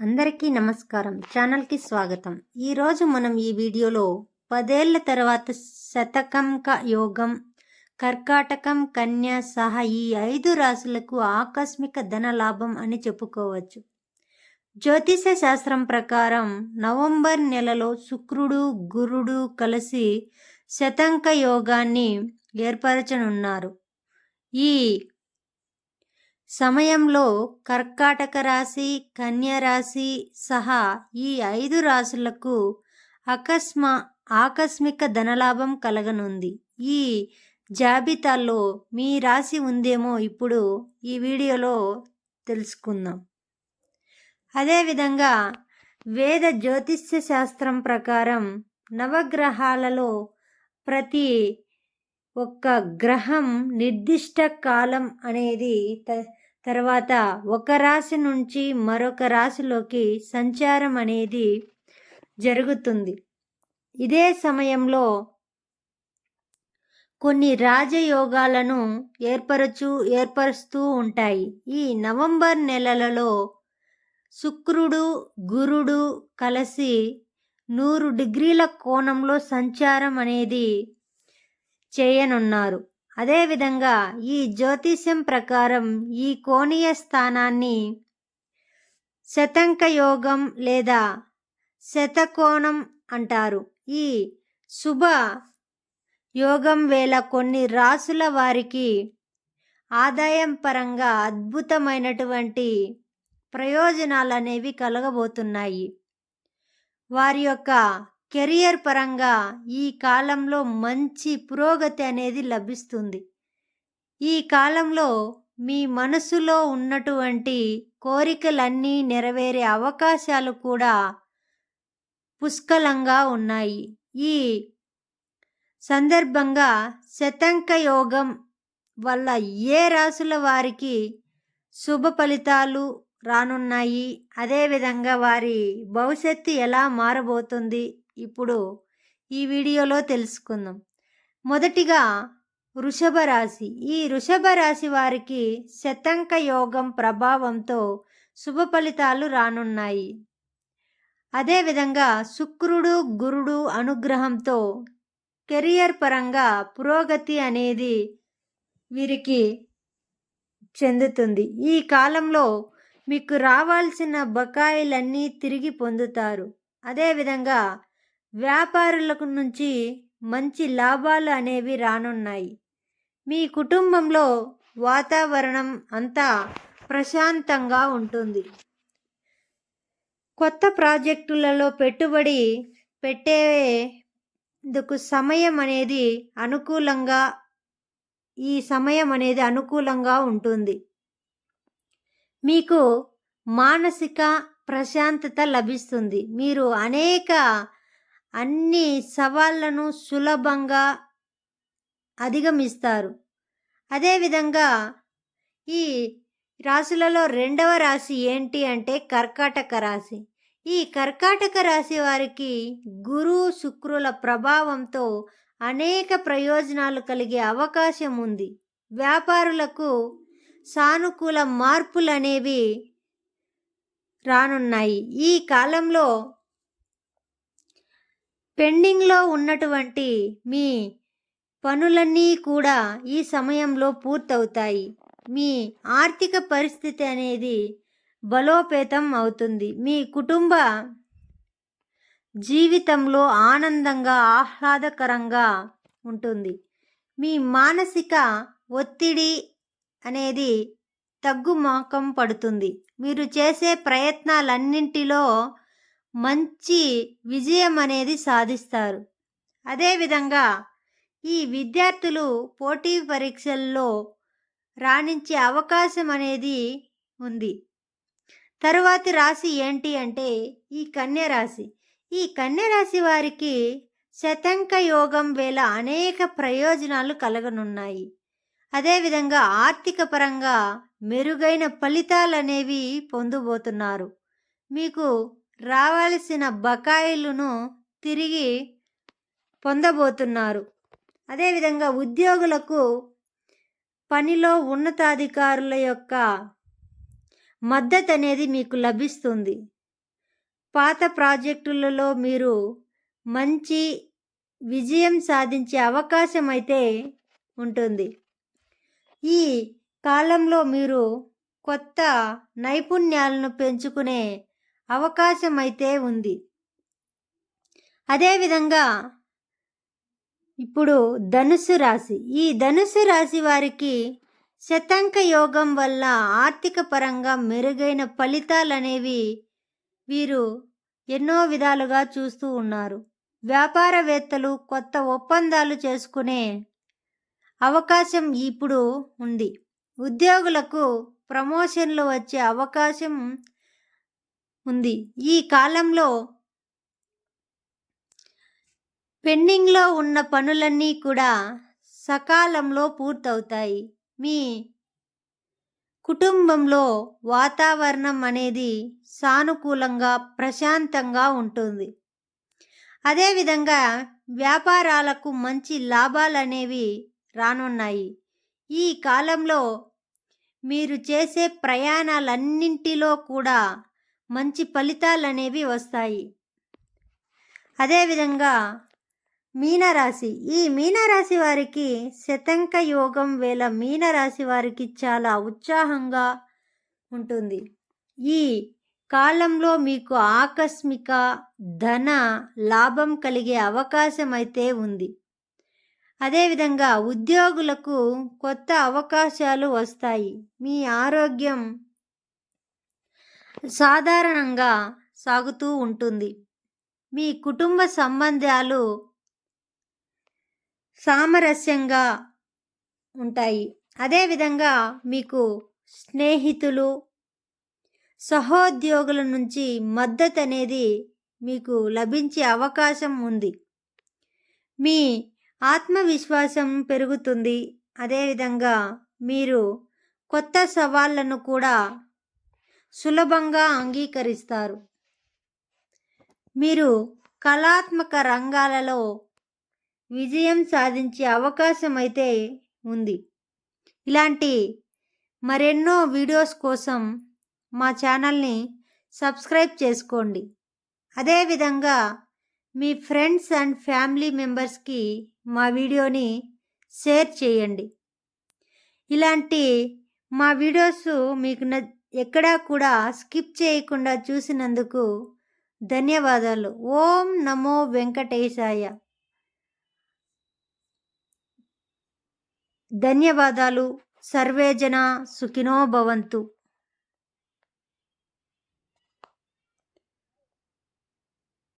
అందరికీ నమస్కారం. ఛానల్కి స్వాగతం. ఈరోజు మనం ఈ వీడియోలో పదేళ్ళ తర్వాత శతకంక యోగం కర్కాటకం కన్యా సహా ఈ ఐదు రాశులకు ఆకస్మిక ధన లాభం అని చెప్పుకోవచ్చు. జ్యోతిష శాస్త్రం ప్రకారం నవంబర్ నెలలో శుక్రుడు గురుడు కలిసి శతంక యోగాన్ని ఏర్పరచనున్నారు. ఈ సమయంలో కర్కాటక రాశి కన్య రాశి సహా ఈ ఐదు రాశులకు అకస్మ ఆకస్మిక ధనలాభం కలగనుంది. ఈ జాబితాలో మీ రాశి ఉందేమో ఇప్పుడు ఈ వీడియోలో తెలుసుకుందాం. అదేవిధంగా వేద జ్యోతిష్య శాస్త్రం ప్రకారం నవగ్రహాలలో ప్రతి ఒక్క గ్రహం నిర్దిష్ట కాలం అనేది త తర్వాత ఒక రాశి నుంచి మరొక రాశిలోకి సంచారం అనేది జరుగుతుంది. ఇదే సమయంలో కొన్ని రాజయోగాలను ఏర్పరచు ఏర్పరుస్తూ ఉంటాయి. ఈ నవంబర్ నెలలలో శుక్రుడు గురుడు కలిసి నూరు డిగ్రీల కోణంలో సంచారం అనేది చేయనున్నారు. అదేవిధంగా ఈ జ్యోతిష్యం ప్రకారం ఈ కోణీయ స్థానాన్ని శతంక యోగం లేదా శతకోణం అంటారు. ఈ శుభ యోగం వేళ కొన్ని రాసుల వారికి ఆదాయం పరంగా అద్భుతమైనటువంటి ప్రయోజనాలు అనేవి కలగబోతున్నాయి. వారి యొక్క కెరియర్ పరంగా ఈ కాలంలో మంచి పురోగతి అనేది లభిస్తుంది. ఈ కాలంలో మీ మనసులో ఉన్నటువంటి కోరికలన్నీ నెరవేరే అవకాశాలు కూడా పుష్కలంగా ఉన్నాయి. ఈ సందర్భంగా శతంక యోగం వల్ల ఏ రాసుల వారికి శుభ ఫలితాలు రానున్నాయి? అదేవిధంగా వారి భవిష్యత్తు ఎలా మారబోతుంది? ఇప్పుడు ఈ వీడియోలో తెలుసుకుందాం. మొదటిగా వృషభ రాశి. ఈ వృషభ రాశి వారికి శతంక యోగం ప్రభావంతో శుభ ఫలితాలు రానున్నాయి. అదేవిధంగా శుక్రుడు గురుడు అనుగ్రహంతో కెరియర్ పరంగా పురోగతి అనేది వీరికి చెందుతుంది. ఈ కాలంలో మీకు రావాల్సిన బకాయిలన్నీ తిరిగి పొందుతారు. అదేవిధంగా వ్యాపారులకు నుంచి మంచి లాభాలు అనేవి రానున్నాయి. మీ కుటుంబంలో వాతావరణం అంతా ప్రశాంతంగా ఉంటుంది. కొత్త ప్రాజెక్టులలో పెట్టుబడి పెట్టేందుకు సమయం అనేది అనుకూలంగా ఈ సమయం అనేది అనుకూలంగా ఉంటుంది. మీకు మానసిక ప్రశాంతత లభిస్తుంది. మీరు అనేక అన్ని సవాళ్ళను సులభంగా అధిగమిస్తారు. అదేవిధంగా ఈ రాశులలో రెండవ రాశి ఏంటి అంటే కర్కాటక రాశి. ఈ కర్కాటక రాశి వారికి గురు శుక్రుల ప్రభావంతో అనేక ప్రయోజనాలు కలిగే అవకాశం ఉంది. వ్యాపారులకు సానుకూల మార్పులు అనేవి రానున్నాయి. ఈ కాలంలో పెండింగ్లో ఉన్నటువంటి మీ పనులన్నీ కూడా ఈ సమయంలో పూర్తవుతాయి. మీ ఆర్థిక పరిస్థితి అనేది బలోపేతం అవుతుంది. మీ కుటుంబ జీవితంలో ఆనందంగా ఆహ్లాదకరంగా ఉంటుంది. మీ మానసిక ఒత్తిడి అనేది తగ్గుముఖం పడుతుంది. మీరు చేసే ప్రయత్నాలన్నింటిలో మంచి విజయం అనేది సాధిస్తారు. అదేవిధంగా ఈ విద్యార్థులు పోటీ పరీక్షల్లో రాణించే అవకాశం అనేది ఉంది. తరువాతి రాశి ఏంటి అంటే ఈ కన్య రాశి. ఈ కన్య రాశి వారికి శతంక యోగం వేళ అనేక ప్రయోజనాలు కలగనున్నాయి. అదేవిధంగా ఆర్థిక పరంగా మెరుగైన ఫలితాలు అనేవి పొందబోతున్నారు. మీకు రావాల్సిన బకాయిలను తిరిగి పొందబోతున్నారు. అదేవిధంగా ఉద్యోగులకు పనిలో ఉన్నతాధికారుల యొక్క మద్దతు అనేది మీకు లభిస్తుంది. పాత ప్రాజెక్టులలో మీరు మంచి విజయం సాధించే అవకాశం అయితే ఉంటుంది. ఈ కాలంలో మీరు కొత్త నైపుణ్యాలను పెంచుకునే అవకాశం అయితే ఉంది. అదేవిధంగా ఇప్పుడు ధనుసు రాశి. ఈ ధనుసు రాశి వారికి శతంక యోగం వల్ల ఆర్థిక పరంగా మెరుగైన ఫలితాలు అనేవి వీరు ఎన్నో విధాలుగా చూస్తూ ఉన్నారు. వ్యాపారవేత్తలు కొత్త ఒప్పందాలు చేసుకునే అవకాశం ఇప్పుడు ఉంది. ఉద్యోగులకు ప్రమోషన్లు వచ్చే అవకాశం ఉంది. ఈ కాలంలో పెండింగ్లో ఉన్న పనులన్నీ కూడా సకాలంలో పూర్తవుతాయి. మీ కుటుంబంలో వాతావరణం అనేది సానుకూలంగా ప్రశాంతంగా ఉంటుంది. అదేవిధంగా వ్యాపారాలకు మంచి లాభాలు అనేవి రానున్నాయి. ఈ కాలంలో మీరు చేసే ప్రయాణాలన్నింటిలో కూడా మంచి ఫలితాలు అనేవి వస్తాయి అదేవిధంగా మీనరాశి. ఈ మీనరాశి వారికి శతంక యోగం వేళ మీనరాశి వారికి చాలా ఉత్సాహంగా ఉంటుంది. ఈ కాలంలో మీకు ఆకస్మిక ధన లాభం కలిగే అవకాశం అయితే ఉంది అదేవిధంగా ఉద్యోగులకు కొత్త అవకాశాలు వస్తాయి. మీ ఆరోగ్యం సాధారణంగా సాగుతూ ఉంటుంది. మీ కుటుంబ సంబంధాలు సామరస్యంగా ఉంటాయి. అదేవిధంగా మీకు స్నేహితులు సహోద్యోగుల నుంచి మద్దతు అనేది మీకు లభించే అవకాశం ఉంది. మీ ఆత్మవిశ్వాసం పెరుగుతుంది. అదేవిధంగా మీరు కొత్త సవాళ్ళను కూడా సులభంగా అంగీకరిస్తారు. మీరు కళాత్మక రంగాలలో విజయం సాధించే అవకాశం అయితే ఉంది. ఇలాంటి మరెన్నో వీడియోస్ కోసం మా ఛానల్ని సబ్స్క్రైబ్ చేసుకోండి. అదేవిధంగా మీ ఫ్రెండ్స్ అండ్ ఫ్యామిలీ మెంబర్స్కి మా వీడియోని షేర్ చేయండి. ఇలాంటి మా వీడియోస్ మీకు న ఎక్కడా కూడా స్కిప్ చేయకుండా చూసినందుకు ధన్యవాదాలు. ఓం నమో వెంకటేశాయ. ధన్యవాదాలు. సర్వేజన సుఖినో భవంతు.